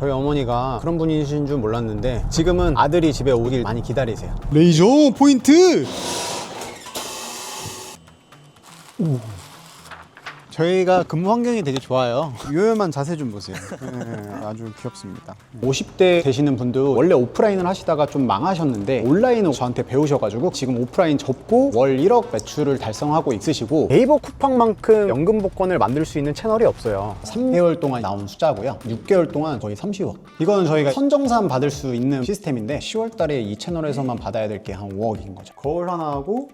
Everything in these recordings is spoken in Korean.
저희 어머니가 그런 분이신 줄 몰랐는데 지금은 아들이 집에 오길 많이 기다리세요. 레이저 포인트. 저희가 근무 환경이 되게 좋아요. 유연한 자세 좀 보세요. 네, 아주 귀엽습니다. 50대 되시는 분도 원래 오프라인을 하시다가 좀 망하셨는데 온라인을 저한테 배우셔가지고 지금 오프라인 접고 월 1억 매출을 달성하고 있으시고 네이버 쿠팡만큼 연금 복권을 만들 수 있는 채널이 없어요. 3개월 동안 나온 숫자고요. 6개월 동안 거의 30억. 이거는 저희가 선정산 받을 수 있는 시스템인데 10월 달에 이 채널에서만 받아야 될 게 한 5억인 거죠. 거울 하나 하고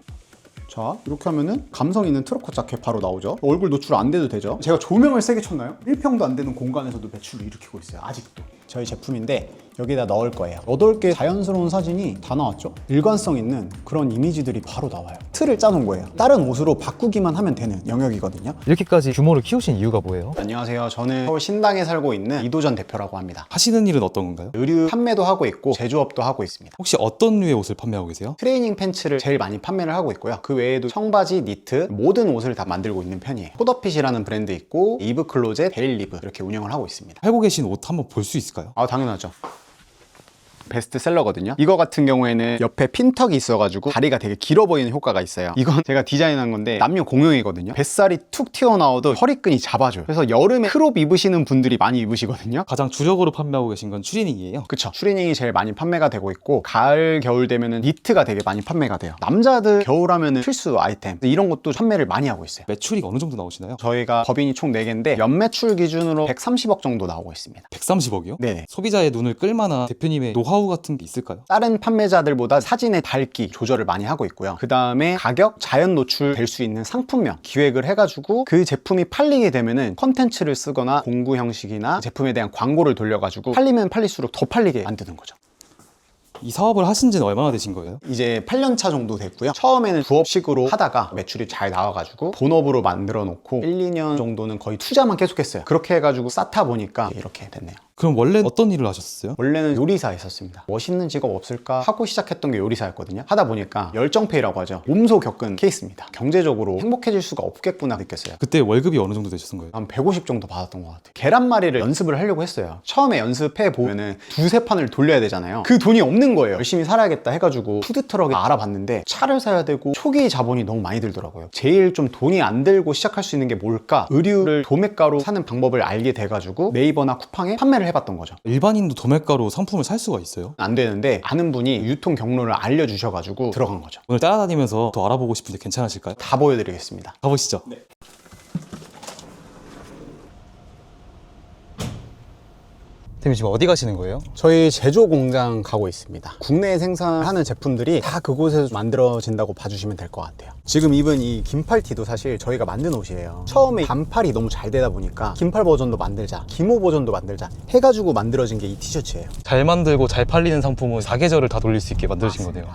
자 이렇게 하면은 감성 있는 트로코 자켓 바로 나오죠. 얼굴 노출 안 돼도 되죠. 제가 조명을 세게 쳤나요? 1평도 안 되는 공간에서도 매출을 일으키고 있어요. 아직도. 저희 제품인데 여기다 넣을 거예요. 8개 자연스러운 사진이 다 나왔죠? 일관성 있는 그런 이미지들이 바로 나와요. 틀을 짜놓은 거예요. 다른 옷으로 바꾸기만 하면 되는 영역이거든요. 이렇게까지 규모를 키우신 이유가 뭐예요? 안녕하세요. 저는 서울 신당에 살고 있는 이도전 대표라고 합니다. 하시는 일은 어떤 건가요? 의류 판매도 하고 있고 제조업도 하고 있습니다. 혹시 어떤 류의 옷을 판매하고 계세요? 트레이닝 팬츠를 제일 많이 판매를 하고 있고요. 그 외에도 청바지, 니트, 모든 옷을 다 만들고 있는 편이에요. 코더핏이라는 브랜드 있고 이브 클로젯, 데일리브 이렇게 운영을 하고 있습니다. 팔고 계신 옷 한번 볼 수 있을까요? 아 당연하죠. 베스트셀러거든요. 이거 같은 경우에는 옆에 핀턱이 있어가지고 다리가 되게 길어 보이는 효과가 있어요. 이건 제가 디자인한 건데 남녀 공용이거든요. 뱃살이 툭 튀어나와도 허리끈이 잡아줘요. 그래서 여름에 크롭 입으시는 분들이 많이 입으시거든요. 가장 주력으로 판매하고 계신 건 추리닝이에요. 그쵸. 추리닝이 제일 많이 판매가 되고 있고 가을, 겨울 되면은 니트가 되게 많이 판매가 돼요. 남자들 겨울 하면은 필수 아이템 이런 것도 판매를 많이 하고 있어요. 매출이 어느 정도 나오시나요? 저희가 법인이 총 4개인데 연매출 기준으로 130억 정도 나오고 있습니다. 130억이요? 네네. 소비자의 눈을 끌만한 대표님의 노하우 같은 게 있을까요? 다른 판매자들보다 사진의 밝기 조절을 많이 하고 있고요. 그 다음에 가격, 자연 노출될 수 있는 상품명 기획을 해가지고 그 제품이 팔리게 되면은 컨텐츠를 쓰거나 공구 형식이나 제품에 대한 광고를 돌려가지고 팔리면 팔릴수록 더 팔리게 만드는 거죠. 이 사업을 하신 지는 얼마나 되신 거예요? 이제 8년 차 정도 됐고요. 처음에는 부업식으로 하다가 매출이 잘 나와가지고 본업으로 만들어 놓고 1, 2년 정도는 거의 투자만 계속했어요. 그렇게 해가지고 쌓다 보니까 이렇게 됐네요. 그럼 원래 어떤 일을 하셨어요? 원래는 요리사 했었습니다. 멋있는 직업 없을까 하고 시작했던 게 요리사였거든요. 하다 보니까 열정페이라고 하죠. 몸소 겪은 케이스입니다. 경제적으로 행복해질 수가 없겠구나 느꼈어요. 그때 월급이 어느 정도 되셨던 거예요? 한 150 정도 받았던 것 같아요. 계란말이를 연습을 하려고 했어요. 처음에 연습해 보면은 두세 판을 돌려야 되잖아요. 그 돈이 없는 거예요. 열심히 살아야겠다 해가지고 푸드트럭을 알아봤는데 차를 사야 되고 초기 자본이 너무 많이 들더라고요. 제일 좀 돈이 안 들고 시작할 수 있는 게 뭘까? 의류를 도매가로 사는 방법을 알게 돼가지고 네이버나 쿠팡에 판매를 해봤던 거죠. 일반인도 도매가로 상품을 살 수가 있어요? 안 되는데 아는 분이 유통 경로를 알려주셔가지고 들어간 거죠. 오늘 따라다니면서 더 알아보고 싶은데 괜찮으실까요? 다 보여드리겠습니다. 가보시죠. 대표님 지금 어디 가시는 거예요? 저희 제조 공장 가고 있습니다. 국내에 생산하는 제품들이 다 그곳에서 만들어진다고 봐주시면 될 것 같아요. 지금 입은 이 긴팔 티도 사실 저희가 만든 옷이에요. 처음에 반팔이 너무 잘 되다 보니까 긴팔 버전도 만들자, 기모 버전도 만들자 해가지고 만들어진 게 이 티셔츠예요. 잘 만들고 잘 팔리는 상품은 사계절을 다 돌릴 수 있게 만드신 거네요.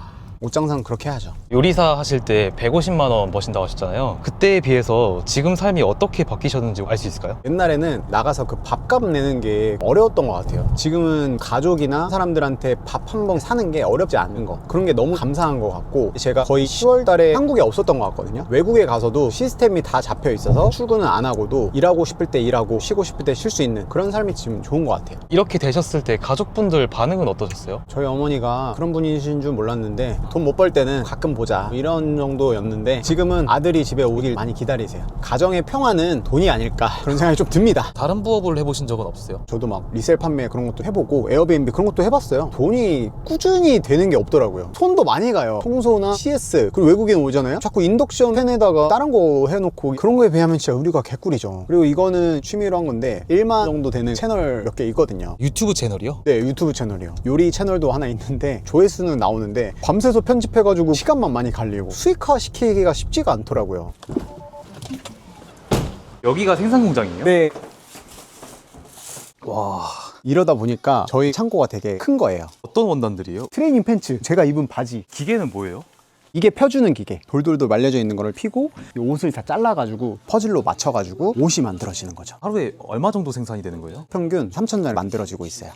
옷장상 그렇게 하죠. 요리사 하실 때 150만 원 버신다고 하셨잖아요. 그때에 비해서 지금 삶이 어떻게 바뀌셨는지 알 수 있을까요? 옛날에는 나가서 그 밥값 내는 게 어려웠던 것 같아요. 지금은 가족이나 사람들한테 밥 한 번 사는 게 어렵지 않은 거. 그런 게 너무 감사한 것 같고, 제가 거의 10월 달에 한국에 없었던 것 같거든요. 외국에 가서도 시스템이 다 잡혀 있어서 출근을 안 하고도 일하고 싶을 때 일하고 쉬고 싶을 때 쉴 수 있는 그런 삶이 지금 좋은 것 같아요. 이렇게 되셨을 때 가족분들 반응은 어떠셨어요? 저희 어머니가 그런 분이신 줄 몰랐는데 돈 못 벌 때는 가끔 보자 이런 정도였는데 지금은 아들이 집에 오길 많이 기다리세요. 가정의 평화는 돈이 아닐까 그런 생각이 좀 듭니다. 다른 부업을 해보신 적은 없으세요? 저도 막 리셀 판매 그런 것도 해보고 에어비앤비 그런 것도 해봤어요. 돈이 꾸준히 되는 게 없더라고요. 손도 많이 가요. 청소나 CS 그리고 외국인 오잖아요. 자꾸 인덕션 팬에다가 다른 거 해놓고 그런 거에 비하면 진짜 의류가 개꿀이죠. 그리고 이거는 취미로 한 건데 1만 정도 되는 채널 몇 개 있거든요. 유튜브 채널이요? 네 유튜브 채널이요. 요리 채널도 하나 있는데 조회수는 나오는데 밤새서 편집해가지고 시간만 많이 갈리고 수익화 시키기가 쉽지가 않더라고요. 여기가 생산 공장이에요? 네. 와. 이러다 보니까 저희 창고가 되게 큰 거예요. 어떤 원단들이에요? 트레이닝 팬츠, 제가 입은 바지. 기계는 뭐예요? 이게 펴주는 기계. 돌돌돌 말려져 있는 거를 피고 이 옷을 다 잘라가지고 퍼즐로 맞춰가지고 옷이 만들어지는 거죠. 하루에 얼마 정도 생산이 되는 거예요? 평균 3천 장 만들어지고 있어요.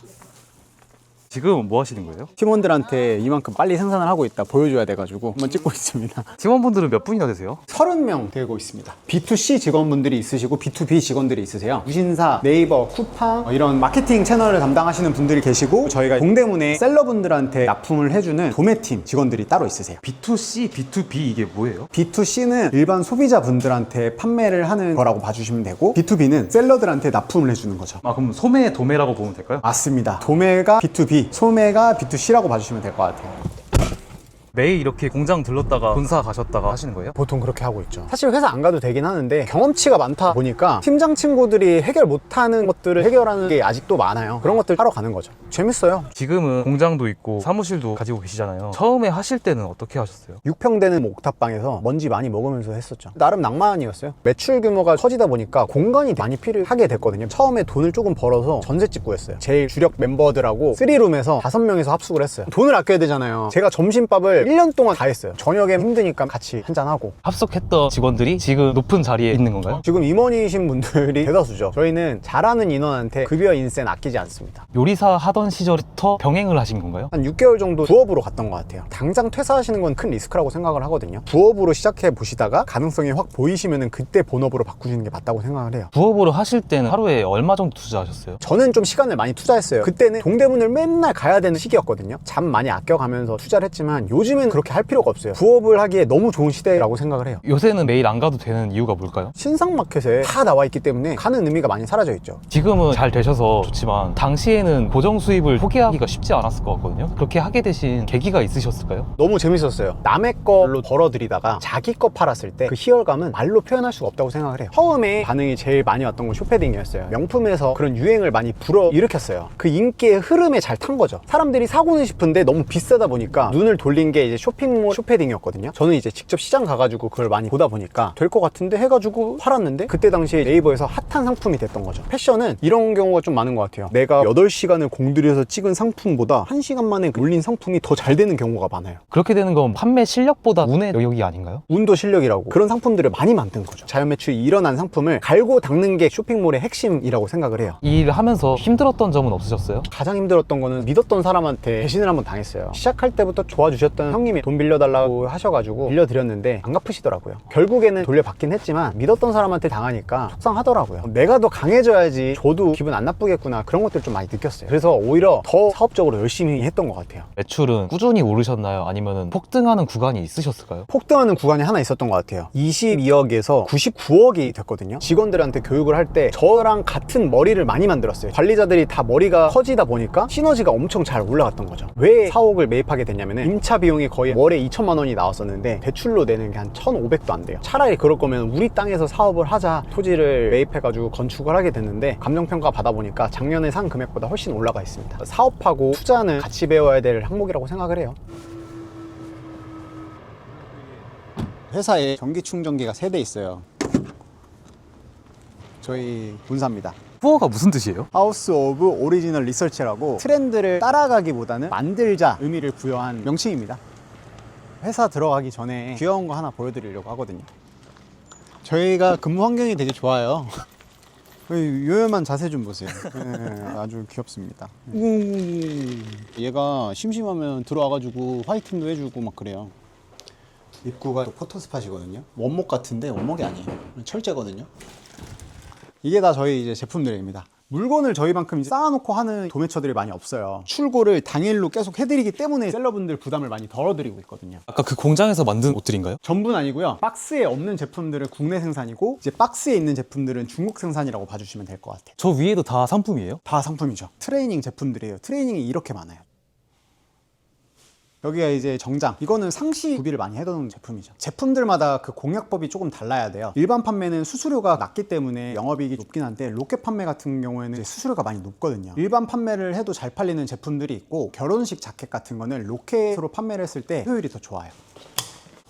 지금 뭐 하시는 거예요? 팀원들한테 이만큼 빨리 생산을 하고 있다 보여줘야 돼가지고 한번 찍고 있습니다. 팀원분들은 몇 분이나 되세요? 30명 되고 있습니다. B2C 직원분들이 있으시고 B2B 직원들이 있으세요. 무신사, 네이버, 쿠팡 어, 이런 마케팅 채널을 담당하시는 분들이 계시고 저희가 동대문에 셀러분들한테 납품을 해주는 도매팀 직원들이 따로 있으세요. B2C, B2B 이게 뭐예요? B2C는 일반 소비자분들한테 판매를 하는 거라고 봐주시면 되고 B2B는 셀러들한테 납품을 해주는 거죠. 아 그럼 소매, 도매라고 보면 될까요? 맞습니다. 도매가 B2B, 소매가 B2C라고 봐주시면 될 것 같아요. 매일 이렇게 공장 들렀다가 본사 가셨다가 하시는 거예요? 보통 그렇게 하고 있죠. 사실 회사 안 가도 되긴 하는데 경험치가 많다 보니까 팀장 친구들이 해결 못하는 것들을 해결하는 게 아직도 많아요. 그런 것들 하러 가는 거죠. 재밌어요. 지금은 공장도 있고 사무실도 가지고 계시잖아요. 처음에 하실 때는 어떻게 하셨어요? 6평 되는 옥탑방에서 먼지 많이 먹으면서 했었죠. 나름 낭만이었어요. 매출 규모가 커지다 보니까 공간이 많이 필요하게 됐거든요. 처음에 돈을 조금 벌어서 전셋집 구했어요. 제일 주력 멤버들하고 3룸에서 5명이서 합숙을 했어요. 돈을 아껴야 되잖아요. 제가 점심밥을 1년 동안 다 했어요. 저녁에 힘드니까 같이 한잔하고. 합숙했던 직원들이 지금 높은 자리에 있는 건가요? 지금 임원이신 분들이 대다수죠. 저희는 잘하는 인원한테 급여 인센 아끼지 않습니다. 요리사 하던 시절부터 병행을 하신 건가요? 한 6개월 정도 부업으로 갔던 것 같아요. 당장 퇴사하시는 건 큰 리스크라고 생각을 하거든요. 부업으로 시작해 보시다가 가능성이 확 보이시면은 그때 본업으로 바꾸시는 게 맞다고 생각을 해요. 부업으로 하실 때는 하루에 얼마 정도 투자하셨어요? 저는 좀 시간을 많이 투자했어요. 그때는 동대문을 맨날 가야 되는 시기였거든요. 잠 많이 아껴가면서 투자를 했지만 요즘 은 그렇게 할 필요가 없어요. 부업을 하기에 너무 좋은 시대라고 생각을 해요. 요새는 매일 안 가도 되는 이유가 뭘까요? 신상 마켓에 다 나와 있기 때문에 가는 의미가 많이 사라져 있죠. 지금은 잘 되셔서 좋지만 당시에는 고정 수입을 포기하기가 쉽지 않았을 것 같거든요. 그렇게 하게 되신 계기가 있으셨을까요? 너무 재밌었어요. 남의 걸로 벌어들이다가 자기 거 팔았을 때 그 희열감은 말로 표현할 수가 없다고 생각을 해요. 처음에 반응이 제일 많이 왔던 건 쇼패딩이었어요. 명품에서 그런 유행을 많이 불어 일으켰어요. 그 인기의 흐름에 잘 탄 거죠. 사람들이 사고는 싶은데 너무 비싸다 보니까 눈을 돌린 게 이제 쇼핑몰 쇼패딩이었거든요. 저는 이제 직접 시장 가가지고 그걸 많이 보다 보니까 될 것 같은데 해가지고 팔았는데 그때 당시에 네이버에서 핫한 상품이 됐던 거죠. 패션은 이런 경우가 좀 많은 것 같아요. 내가 8시간을 공들여서 찍은 상품보다 1시간 만에 올린 상품이 더 잘 되는 경우가 많아요. 그렇게 되는 건 판매 실력보다 운의 영역이 아닌가요? 운도 실력이라고 그런 상품들을 많이 만든 거죠. 자연 매출이 일어난 상품을 갈고 닦는 게 쇼핑몰의 핵심이라고 생각을 해요. 이 일을 하면서 힘들었던 점은 없으셨어요? 가장 힘들었던 거는 믿었던 사람한테 배신을 한번 당했어요. 시작할 때부터 도와주셨던 형님이 돈 빌려달라고 하셔가지고 빌려드렸는데 안 갚으시더라고요. 결국에는 돌려받긴 했지만 믿었던 사람한테 당하니까 속상하더라고요. 내가 더 강해져야지 저도 기분 안 나쁘겠구나 그런 것들 좀 많이 느꼈어요. 그래서 오히려 더 사업적으로 열심히 했던 것 같아요. 매출은 꾸준히 오르셨나요? 아니면 폭등하는 구간이 있으셨을까요? 폭등하는 구간이 하나 있었던 것 같아요. 22억에서 99억이 됐거든요. 직원들한테 교육을 할 때 저랑 같은 머리를 많이 만들었어요. 관리자들이 다 머리가 커지다 보니까 시너지가 엄청 잘 올라갔던 거죠. 왜 4억을 매입하게 됐냐면 임차 비용 이 거의 월에 2천만 원이 나왔었는데 대출로 내는 게 한 1,500도 안 돼요. 차라리 그럴 거면 우리 땅에서 사업을 하자 토지를 매입해가지고 건축을 하게 됐는데 감정평가 받아보니까 작년에 산 금액보다 훨씬 올라가 있습니다. 사업하고 투자는 같이 배워야 될 항목이라고 생각을 해요. 회사에 전기 충전기가 3대 있어요. 저희 본사입니다. 후어가 무슨 뜻이에요? 하우스 오브 오리지널 리서치라고 트렌드를 따라가기보다는 만들자 의미를 부여한 명칭입니다. 회사 들어가기 전에 귀여운 거 하나 보여드리려고 하거든요. 저희가 근무 환경이 되게 좋아요. 이 요염한 자세 좀 보세요. 네, 아주 귀엽습니다. 얘가 심심하면 들어와가지고 화이팅도 해주고 막 그래요. 입구가 또 포토 스팟이거든요. 원목 같은데 원목이 아니에요. 철제거든요. 이게 다 저희 이제 제품들입니다. 물건을 저희만큼 쌓아놓고 하는 도매처들이 많이 없어요. 출고를 당일로 계속 해드리기 때문에 셀러분들 부담을 많이 덜어드리고 있거든요. 아까 그 공장에서 만든 옷들인가요? 전부는 아니고요. 박스에 없는 제품들은 국내 생산이고 이제 박스에 있는 제품들은 중국 생산이라고 봐주시면 될 것 같아요. 저 위에도 다 상품이에요? 다 상품이죠. 트레이닝 제품들이에요. 트레이닝이 이렇게 많아요. 여기가 이제 정장. 이거는 상시 구비를 많이 해두는 제품이죠. 제품들마다 그 공약법이 조금 달라야 돼요. 일반 판매는 수수료가 낮기 때문에 영업이익이 높긴 한데 로켓 판매 같은 경우에는 수수료가 많이 높거든요. 일반 판매를 해도 잘 팔리는 제품들이 있고 결혼식 자켓 같은 거는 로켓으로 판매를 했을 때 효율이 더 좋아요.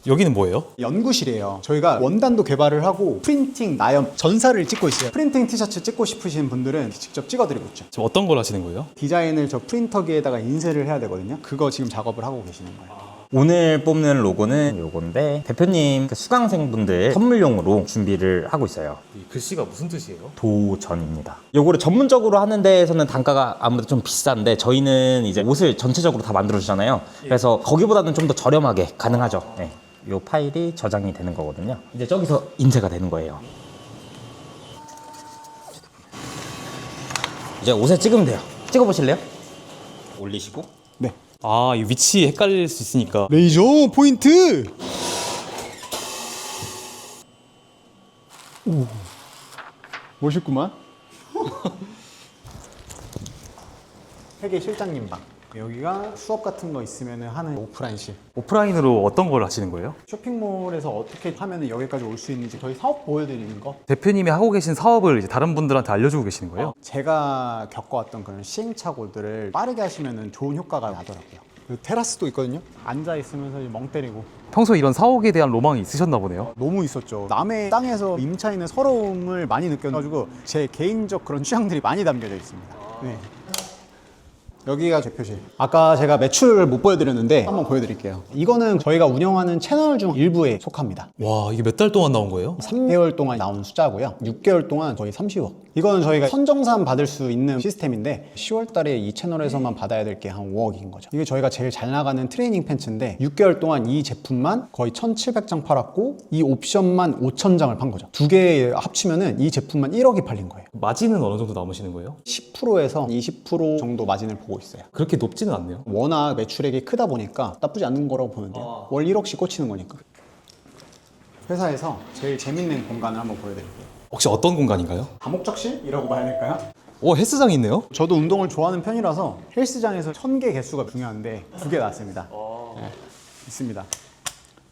여기는 뭐예요? 연구실이에요. 저희가 원단도 개발을 하고 프린팅, 나염, 전사를 찍고 있어요. 프린팅 티셔츠 찍고 싶으신 분들은 직접 찍어드리고 있죠. 지금 어떤 걸 하시는 거예요? 디자인을 저 프린터기에다가 인쇄를 해야 되거든요. 그거 지금 작업을 하고 계시는 거예요. 오늘 뽑는 로고는 요건데 대표님 그 수강생분들 선물용으로 준비를 하고 있어요. 이 글씨가 무슨 뜻이에요? 도전입니다. 요거를 전문적으로 하는 데에서는 단가가 아무래도 좀 비싼데 저희는 이제 옷을 전체적으로 다 만들어 주잖아요. 그래서 거기보다는 좀 더 저렴하게 가능하죠. 네. 요 파일이 저장이 되는 거거든요. 이제 저기서 인쇄가 되는 거예요. 이제 옷에 찍으면 돼요. 찍어 보실래요? 올리시고 네. 아, 이 위치 헷갈릴 수 있으니까 레이저 포인트. 오. 멋있구만. 회계 실장님 방. 여기가 수업 같은 거 있으면 하는 오프라인실. 오프라인으로 어떤 걸 하시는 거예요? 쇼핑몰에서 어떻게 하면 여기까지 올 수 있는지 저희 사업 보여드리는 거. 대표님이 하고 계신 사업을 이제 다른 분들한테 알려주고 계시는 거예요? 제가 겪어왔던 그런 시행착오들을 빠르게 하시면 좋은 효과가 나더라고요. 그 테라스도 있거든요. 앉아 있으면서 멍 때리고 평소에 이런 사옥에 대한 로망이 있으셨나 보네요. 너무 있었죠. 남의 땅에서 임차인의 서러움을 많이 느껴가지고 제 개인적 그런 취향들이 많이 담겨져 있습니다. 네. 여기가 대표실. 아까 제가 매출을 못 보여드렸는데 한번 보여드릴게요. 이거는 저희가 운영하는 채널 중 일부에 속합니다. 와, 이게 몇 달 동안 나온 거예요? 3개월 동안 나온 숫자고요. 6개월 동안 거의 30억. 이거는 저희가 선정산 받을 수 있는 시스템인데 10월 달에 이 채널에서만 받아야 될 게 한 5억인 거죠. 이게 저희가 제일 잘 나가는 트레이닝 팬츠인데 6개월 동안 이 제품만 거의 1,700장 팔았고 이 옵션만 5,000장을 판 거죠. 두 개 합치면은 이 제품만 1억이 팔린 거예요. 마진은 어느 정도 남으시는 거예요? 10%에서 20% 정도 마진을 보고 있어요. 그렇게 높지는 않네요. 워낙 매출액이 크다 보니까 나쁘지 않는 거라고 보면 돼요. 월 1억씩 꽂히는 거니까. 회사에서 제일 재밌는 공간을 한번 보여드릴게요. 혹시 어떤 공간인가요? 다목적실이라고 봐야 될까요? 오, 헬스장이 있네요. 저도 운동을 좋아하는 편이라서 헬스장에서 천 개 개수가 중요한데 두 개 나왔습니다. 네, 있습니다.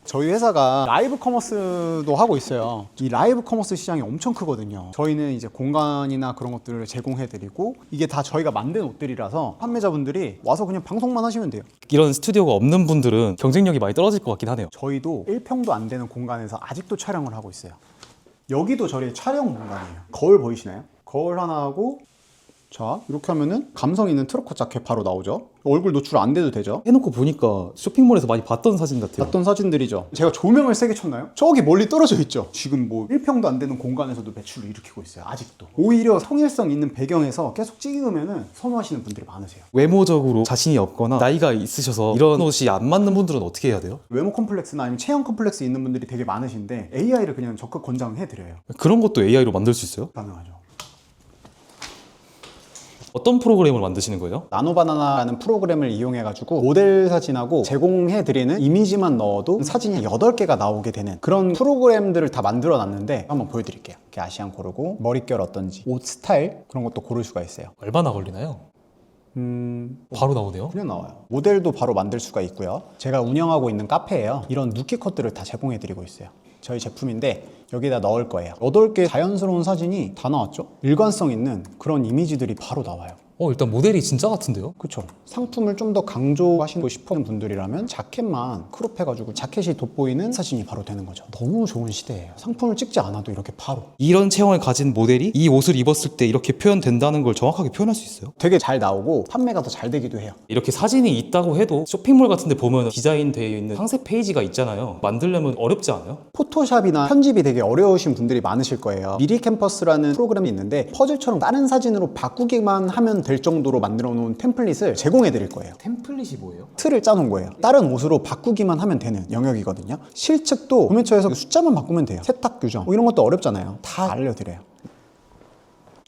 저희 회사가 라이브 커머스도 하고 있어요. 이 라이브 커머스 시장이 엄청 크거든요. 저희는 이제 공간이나 그런 것들을 제공해드리고 이게 다 저희가 만든 옷들이라서 판매자분들이 와서 그냥 방송만 하시면 돼요. 이런 스튜디오가 없는 분들은 경쟁력이 많이 떨어질 것 같긴 하네요. 저희도 1평도 안 되는 공간에서 아직도 촬영을 하고 있어요. 여기도 저희 촬영 공간이에요. 거울 보이시나요? 거울 하나 하고 자 이렇게 하면은 감성 있는 트로커 자켓 바로 나오죠. 얼굴 노출 안 돼도 되죠. 해놓고 보니까 쇼핑몰에서 많이 봤던 사진 같아요. 봤던 사진들이죠. 제가 조명을 세게 쳤나요? 저기 멀리 떨어져 있죠. 지금 뭐 1평도 안 되는 공간에서도 매출을 일으키고 있어요. 아직도. 오히려 통일성 있는 배경에서 계속 찍으면은 선호하시는 분들이 많으세요. 외모적으로 자신이 없거나 나이가 있으셔서 이런 옷이 안 맞는 분들은 어떻게 해야 돼요? 외모 컴플렉스나 아니면 체형 컴플렉스 있는 분들이 되게 많으신데 AI를 그냥 적극 권장해 드려요. 그런 것도 AI로 만들 수 있어요? 가능하죠. 어떤 프로그램을 만드시는 거예요? 나노바나나라는 프로그램을 이용해가지고 모델 사진하고 제공해드리는 이미지만 넣어도 사진이 8개가 나오게 되는 그런 프로그램들을 다 만들어 놨는데 한번 보여드릴게요. 이렇게 아시안 고르고 머릿결 어떤지 옷 스타일 그런 것도 고를 수가 있어요. 얼마나 걸리나요? 음, 바로 나오네요. 그냥 나와요. 모델도 바로 만들 수가 있고요. 제가 운영하고 있는 카페예요. 이런 누키 컷들을 다 제공해드리고 있어요. 저희 제품인데 여기다 넣을 거예요. 8개 자연스러운 사진이 다 나왔죠? 일관성 있는 그런 이미지들이 바로 나와요. 어, 일단 모델이 진짜 같은데요? 그쵸. 상품을 좀 더 강조하시고 싶은 분들이라면 자켓만 크롭 해가지고 자켓이 돋보이는 사진이 바로 되는 거죠. 너무 좋은 시대예요. 상품을 찍지 않아도 이렇게 바로. 이런 체형을 가진 모델이 이 옷을 입었을 때 이렇게 표현된다는 걸 정확하게 표현할 수 있어요? 되게 잘 나오고 판매가 더 잘 되기도 해요. 이렇게 사진이 있다고 해도 쇼핑몰 같은 데 보면 디자인되어 있는 상세 페이지가 있잖아요. 만들려면 어렵지 않아요? 포토샵이나 편집이 되게 어려우신 분들이 많으실 거예요. 미리 캠퍼스라는 프로그램이 있는데 퍼즐처럼 다른 사진으로 바꾸기만 하면 될 정도로 만들어 놓은 템플릿을 제공해 드릴 거예요. 템플릿이 뭐예요? 틀을 짜놓은 거예요. 다른 옷으로 바꾸기만 하면 되는 영역이거든요. 실측도 구매처에서 숫자만 바꾸면 돼요. 세탁 규정 뭐 이런 것도 어렵잖아요. 다 알려드려요.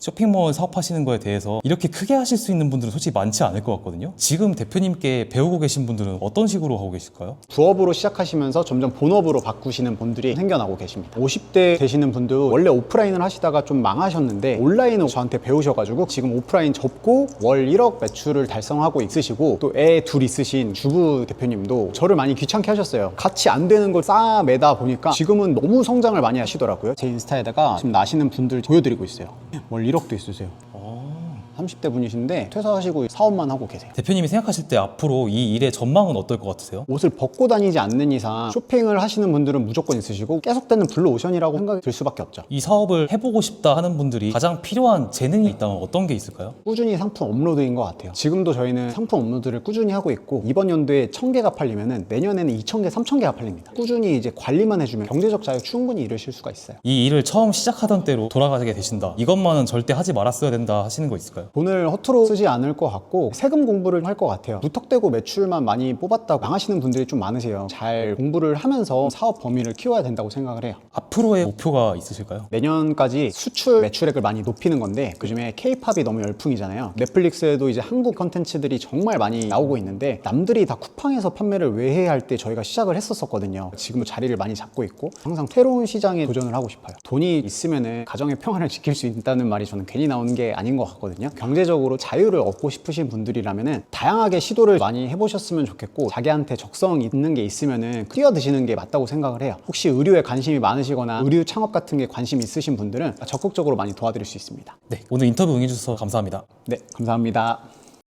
쇼핑몰 사업하시는 거에 대해서 이렇게 크게 하실 수 있는 분들은 솔직히 많지 않을 것 같거든요. 지금 대표님께 배우고 계신 분들은 어떤 식으로 하고 계실까요? 부업으로 시작하시면서 점점 본업으로 바꾸시는 분들이 생겨나고 계십니다. 50대 되시는 분도 원래 오프라인을 하시다가 좀 망하셨는데 온라인을 저한테 배우셔가지고 지금 오프라인 접고 월 1억 매출을 달성하고 있으시고 또 애 둘 있으신 주부 대표님도 저를 많이 귀찮게 하셨어요. 같이 안 되는 걸 쌓아매다 보니까 지금은 너무 성장을 많이 하시더라고요. 제 인스타에다가 지금 나시는 분들 보여드리고 있어요. 월 1억도 있으세요. 30대 분이신데 퇴사하시고 사업만 하고 계세요. 대표님이 생각하실 때 앞으로 이 일의 전망은 어떨 것 같으세요? 옷을 벗고 다니지 않는 이상 쇼핑을 하시는 분들은 무조건 있으시고 계속되는 블루오션이라고 생각이 들 수밖에 없죠. 이 사업을 해보고 싶다 하는 분들이 가장 필요한 재능이 있다면 어떤 게 있을까요? 꾸준히 상품 업로드인 것 같아요. 지금도 저희는 상품 업로드를 꾸준히 하고 있고 이번 연도에 1000개가 팔리면은 내년에는 2000개, 3000개가 팔립니다. 꾸준히 이제 관리만 해주면 경제적 자유 충분히 이루실 수가 있어요. 이 일을 처음 시작하던 때로 돌아가게 되신다. 이것만은 절대 하지 말았어야 된다 하시는 거 있을까요? 돈을 허투루 쓰지 않을 것 같고 세금 공부를 할 것 같아요. 무턱대고 매출만 많이 뽑았다고 망하시는 분들이 좀 많으세요. 잘 공부를 하면서 사업 범위를 키워야 된다고 생각을 해요. 앞으로의 목표가 있으실까요? 내년까지 수출 매출액을 많이 높이는 건데 그중에 케이팝이 너무 열풍이잖아요 넷플릭스에도 이제 한국 컨텐츠들이 정말 많이 나오고 있는데 남들이 다 쿠팡에서 판매를 외회할 때 저희가 시작을 했었거든요 지금은 자리를 많이 잡고 있고 항상 새로운 시장에 도전을 하고 싶어요 돈이 있으면 가정의 평안을 지킬 수 있다는 말이 저는 괜히 나오는 게 아닌 것 같거든요 경제적으로 자유를 얻고 싶으신 분들이라면 다양하게 시도를 많이 해보셨으면 좋겠고 자기한테 적성 있는 게 있으면 뛰어 드시는 게 맞다고 생각을 해요. 혹시 의류에 관심이 많으시거나 의류 창업 같은 게 관심 있으신 분들은 적극적으로 많이 도와드릴 수 있습니다. 네, 오늘 인터뷰 응해주셔서 감사합니다. 네 감사합니다